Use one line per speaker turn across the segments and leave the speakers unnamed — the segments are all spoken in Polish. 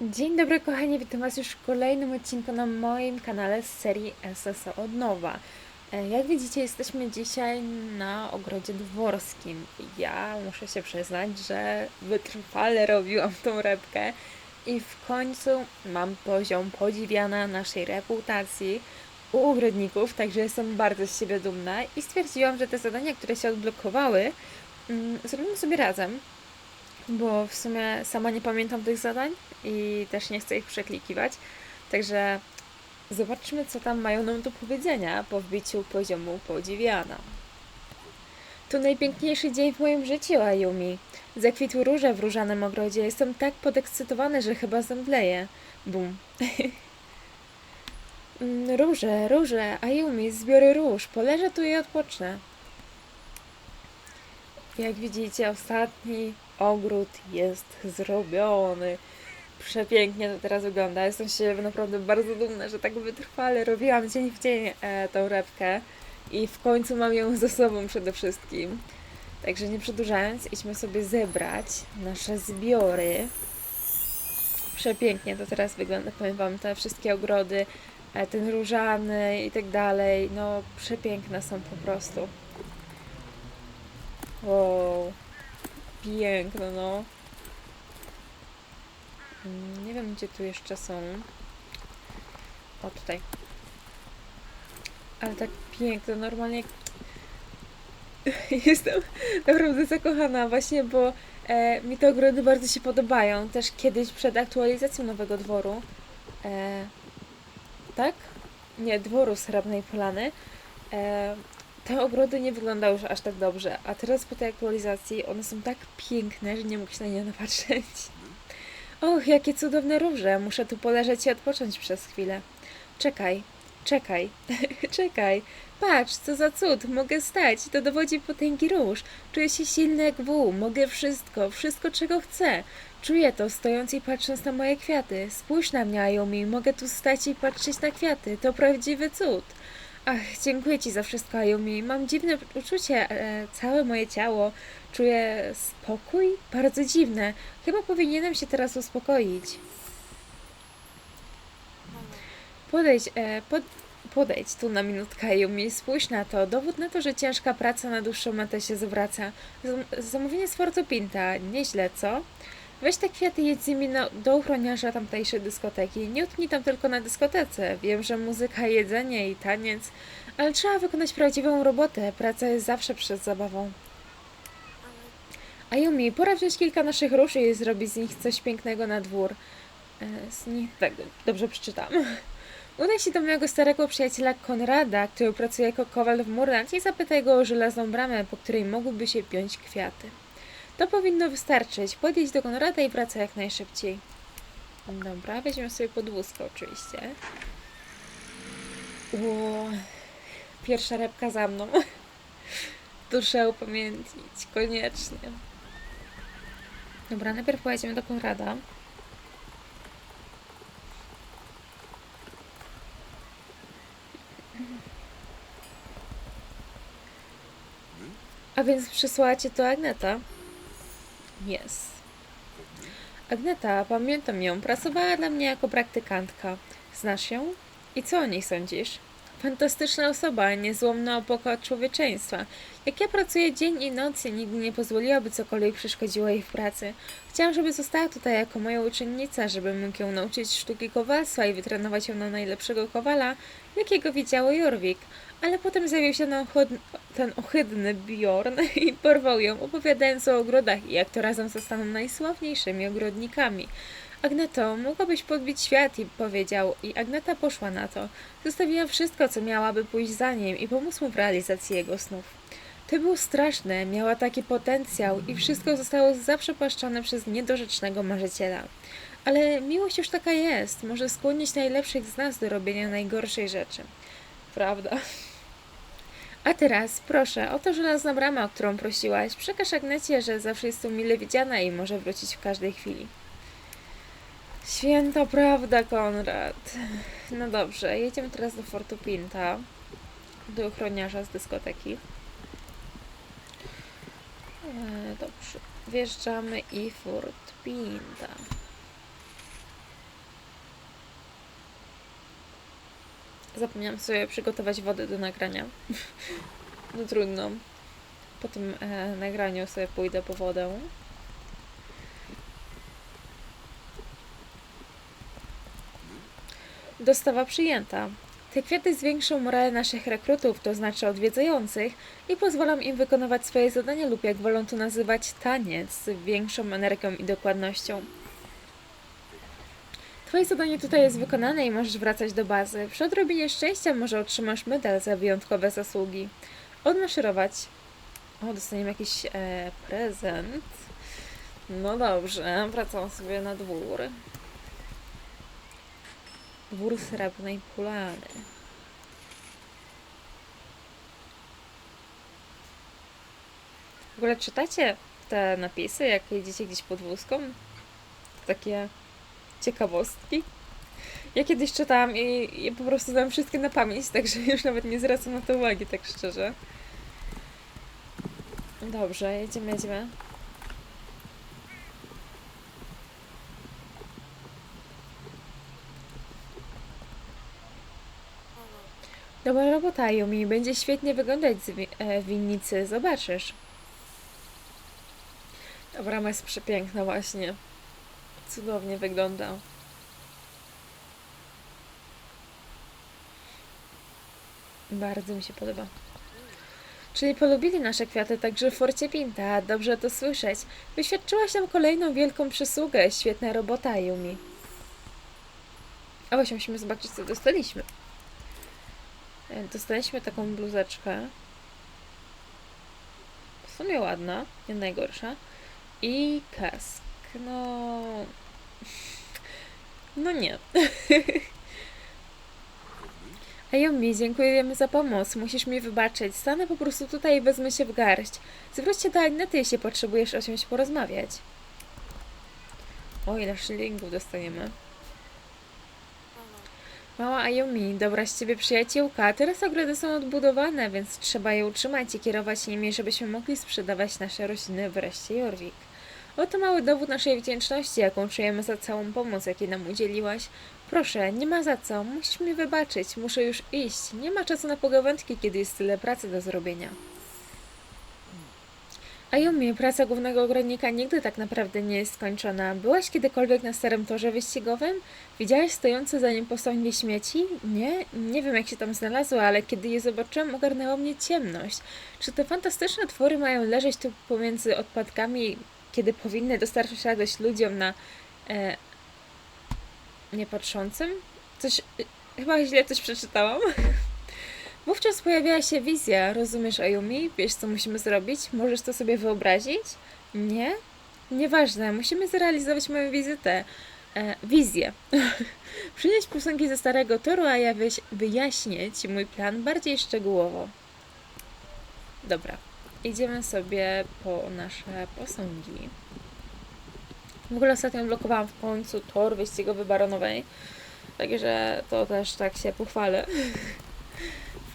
Dzień dobry kochani, witam Was już w kolejnym odcinku na moim kanale z serii SSO od nowa. E, Jak widzicie, jesteśmy dzisiaj na ogrodzie dworskim. Ja muszę się przyznać, że wytrwale robiłam tą repkę i w końcu mam poziom podziwiana naszej reputacji u ogrodników, także jestem bardzo z siebie dumna i stwierdziłam, że te zadania, które się odblokowały, mm, zrobimy sobie razem bo w sumie sama nie pamiętam tych zadań i też nie chcę ich przeklikiwać. Także zobaczmy, co tam mają nam do powiedzenia po wbiciu poziomu podziwiana. To najpiękniejszy dzień w moim życiu, Ayumi. Zakwitły róże w różanym ogrodzie. Jestem tak podekscytowany, że chyba zemdleję. Bum. Mm, róże, róże, Ayumi, zbiorę róż. Poleżę tu i odpocznę. Jak widzicie, ostatni ogród jest zrobiony. Przepięknie to teraz wygląda. Jestem się naprawdę bardzo dumna, że tak wytrwale robiłam dzień w dzień e, tą repkę i w końcu mam ją ze sobą przede wszystkim. Także nie przedłużając, idźmy sobie zebrać nasze zbiory. Przepięknie to teraz wygląda, powiem Wam, te wszystkie ogrody, e, ten różany i tak dalej, no przepiękne są po prostu. Wow. Piękne, no. Mm, Nie wiem, gdzie tu jeszcze są. O, tutaj. Ale tak piękne, normalnie. Jestem naprawdę zakochana właśnie, bo e, mi te ogrody bardzo się podobają. Też kiedyś przed aktualizacją nowego dworu. E, tak? Nie, dworu Srebrnej Polany. E, te ogrody nie wyglądały już aż tak dobrze, a teraz po tej aktualizacji one są tak piękne, że nie mógł się na nie napatrzeć. Och, jakie cudowne róże! Muszę tu poleżeć i odpocząć przez chwilę. Czekaj, czekaj, czekaj. Patrz, co za cud, mogę stać, to dowodzi potęgi róż. Czuję się silny jak wół, mogę wszystko, wszystko czego chcę. Czuję to, stojąc i patrząc na moje kwiaty. Spójrz na mnie, Ayumi, mogę tu stać i patrzeć na kwiaty. To prawdziwy cud. Ach, dziękuję Ci za wszystko, Ayumi. Mam dziwne uczucie, e, całe moje ciało. Czuję spokój? Bardzo dziwne. Chyba powinienem się teraz uspokoić. Podejdź, e, pod, podejdź tu na minutkę, Ayumi. Spójrz na to. Dowód na to, że ciężka praca na dłuższą metę się zwraca. Zam- zamówienie z Fortu Pinta. Nieźle, co? Weź te kwiaty jedź z nimi na, do ochroniarza tamtejszej dyskoteki. Nie utknij tam tylko na dyskotece. Wiem, że muzyka, jedzenie i taniec, ale trzeba wykonać prawdziwą robotę. Praca jest zawsze przed zabawą. Ayumi, pora wziąć kilka naszych róż i zrobić z nich coś pięknego na dwór. E, z nich, tak, dobrze przeczytam. Udaj się do mojego starego przyjaciela Konrada, który pracuje jako kowal w Murland i zapytaj go o żelazną bramę, po której mogłyby się piąć kwiaty. To powinno wystarczyć. Podejdź do Konrada i wracaj jak najszybciej. Dobra, weźmiemy sobie podwózkę oczywiście. Ło, pierwsza repka za mną. Muszę upamiętnić, koniecznie. Dobra, najpierw pojedziemy do Konrada. A więc przysłała cię to Agneta? Yes. Agneta, pamiętam ją. Pracowała dla mnie jako praktykantka. Znasz ją? I co o niej sądzisz? Fantastyczna osoba, niezłomna opoka człowieczeństwa. Jak ja pracuję dzień i noc, nigdy nie pozwoliłaby cokolwiek przeszkodziło jej w pracy. Chciałam, żeby została tutaj jako moja uczennica, żeby mógł ją nauczyć sztuki kowalstwa i wytrenować ją na najlepszego kowala, jakiego widziało Jorwik. Ale potem zjawił się ten ohydny Bjorn i porwał ją, opowiadając o ogrodach i jak to razem zostaną najsławniejszymi ogrodnikami. Agneto, mogłabyś podbić świat i powiedział, i Agneta poszła na to. Zostawiła wszystko, co miałaby pójść za nim i pomóc mu w realizacji jego snów. To było straszne, miała taki potencjał i wszystko zostało zaprzepaszczone przez niedorzecznego marzyciela. Ale miłość już taka jest, może skłonić najlepszych z nas do robienia najgorszej rzeczy. Prawda? A teraz, proszę, oto żelazna brama, o którą prosiłaś. Przekaż Agnecie, że zawsze jest tu mile widziana i może wrócić w każdej chwili. Święta prawda, Konrad. No dobrze, jedziemy teraz do Fortu Pinta, do ochroniarza z dyskoteki. E, dobrze, wjeżdżamy i Fort Pinta. Zapomniałam sobie przygotować wodę do nagrania. No trudno. Po tym e, nagraniu sobie pójdę po wodę. Dostawa przyjęta. Te kwiaty zwiększą morale naszych rekrutów, to znaczy odwiedzających, i pozwolą im wykonywać swoje zadania lub jak wolą to nazywać taniec z większą energią i dokładnością. Twoje zadanie tutaj jest wykonane i możesz wracać do bazy. Przy odrobinie szczęścia może otrzymasz medal za wyjątkowe zasługi. Odmaszerować. O, dostaniemy jakiś e, prezent. No dobrze, wracam sobie na dwór. Dwór srebrnej pulany. W ogóle czytacie te napisy, jak jedziecie gdzieś pod wózką? Takie ciekawostki. Ja kiedyś czytałam i, i po prostu znam wszystkie na pamięć, także już nawet nie zwracam na to uwagi, tak szczerze. Dobrze, jedziemy, jedziemy. Dobra robota, Yumi. Będzie świetnie wyglądać z wi- e, winnicy, zobaczysz. Ta brama jest przepiękna właśnie. Cudownie wygląda. Bardzo mi się podoba. Czyli polubili nasze kwiaty także w Forcie Pinta. Dobrze to słyszeć. Wyświadczyłaś nam kolejną wielką przysługę. Świetna robota, Yumi. A właśnie musimy zobaczyć, co dostaliśmy. E, Dostaliśmy taką bluzeczkę. W sumie ładna, nie najgorsza. I kask. No. No nie. Ayumi, dziękujemy za pomoc. Musisz mi wybaczyć. Stanę po prostu tutaj i wezmę się w garść. Zwróć się do Agnety, jeśli potrzebujesz o czymś porozmawiać. O, ile szylingów dostaniemy. Mała Ayumi, dobra z ciebie przyjaciółka. Teraz ogrody są odbudowane, więc trzeba je utrzymać i kierować nimi, żebyśmy mogli sprzedawać nasze rośliny wreszcie Jorwik. Oto mały dowód naszej wdzięczności, jaką czujemy za całą pomoc, jakiej nam udzieliłaś. Proszę, nie ma za co. Musisz mi wybaczyć. Muszę już iść. Nie ma czasu na pogawędki, kiedy jest tyle pracy do zrobienia. Ayumi, praca głównego ogrodnika nigdy tak naprawdę nie jest skończona. Byłaś kiedykolwiek na starym torze wyścigowym? Widziałaś stojące za nim posągi śmieci? Nie? Nie wiem, jak się tam znalazły, ale kiedy je zobaczyłam, ogarnęła mnie ciemność. Czy te fantastyczne twory mają leżeć tu pomiędzy odpadkami, kiedy powinny dostarczyć radość ludziom na e, niepatrzącym? Coś... Chyba źle coś przeczytałam. Wówczas pojawiała się wizja. Rozumiesz, Ayumi? Wiesz, co musimy zrobić? Możesz to sobie wyobrazić? Nie? Nieważne. Musimy zrealizować moją wizytę. E, wizję. Przynieść posągi ze starego toru, a ja wyś- wyjaśnię Ci mój plan bardziej szczegółowo. Dobra. Idziemy sobie po nasze posągi. W ogóle ostatnio blokowałam w końcu tor wyścigowy baronowej. Także to też tak się pochwalę.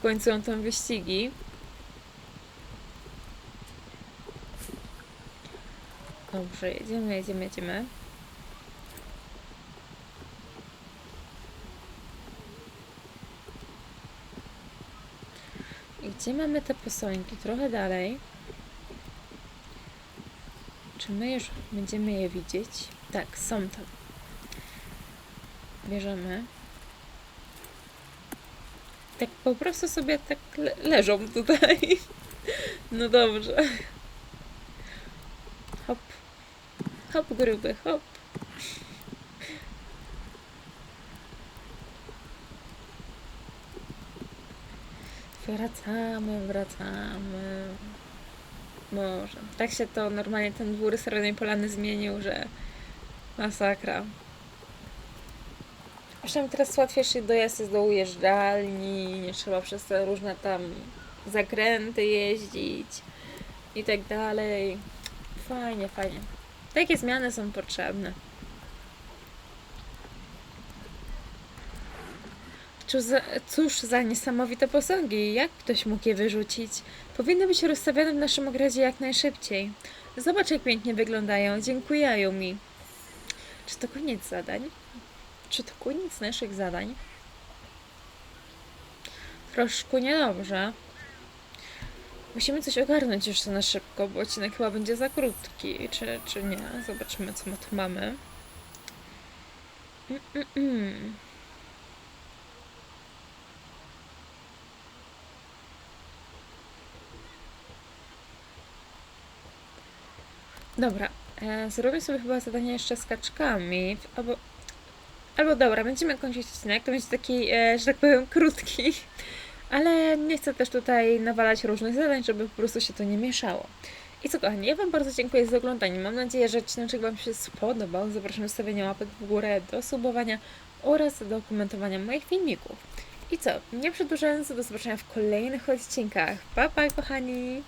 w końcu tam wyścigi. Dobrze, jedziemy, jedziemy, jedziemy. I gdzie mamy te posągi? Trochę dalej. Czy my już będziemy je widzieć? Tak, są tam. Bierzemy. Tak po prostu sobie tak le leżą tutaj. No dobrze. Hop. Hop, gruby, hop. Wracamy, wracamy. Może. Tak się to normalnie ten dwór Srebrnej Polany zmienił, że masakra. Zresztą teraz łatwiejszy dojazd jest do ujeżdżalni, nie trzeba przez te różne tam zakręty jeździć i tak dalej. Fajnie, fajnie. Takie zmiany są potrzebne. Cóż za, cóż za niesamowite posągi, jak ktoś mógł je wyrzucić? Powinny być rozstawione w naszym ogrodzie jak najszybciej. Zobacz, jak pięknie wyglądają. Dziękuję, Ayumi. Czy to koniec zadań? Czy to koniec naszych zadań? troszkę niedobrze. Musimy coś ogarnąć jeszcze na szybko, bo odcinek chyba będzie za krótki, czy, czy nie. Zobaczymy, co my tu mamy. Mm, mm, mm. Dobra, e, zrobię sobie chyba zadanie jeszcze z kaczkami, albo... Albo dobra, będziemy kończyć odcinek, to będzie taki, e, że tak powiem, krótki, ale nie chcę też tutaj nawalać różnych zadań, żeby po prostu się to nie mieszało. I co kochani, ja Wam bardzo dziękuję za oglądanie. Mam nadzieję, że odcinek Wam się spodobał. Zapraszam do stawiania łapek w górę, do subowania oraz do komentowania moich filmików. I co, nie przedłużając, do zobaczenia w kolejnych odcinkach. Pa, pa kochani!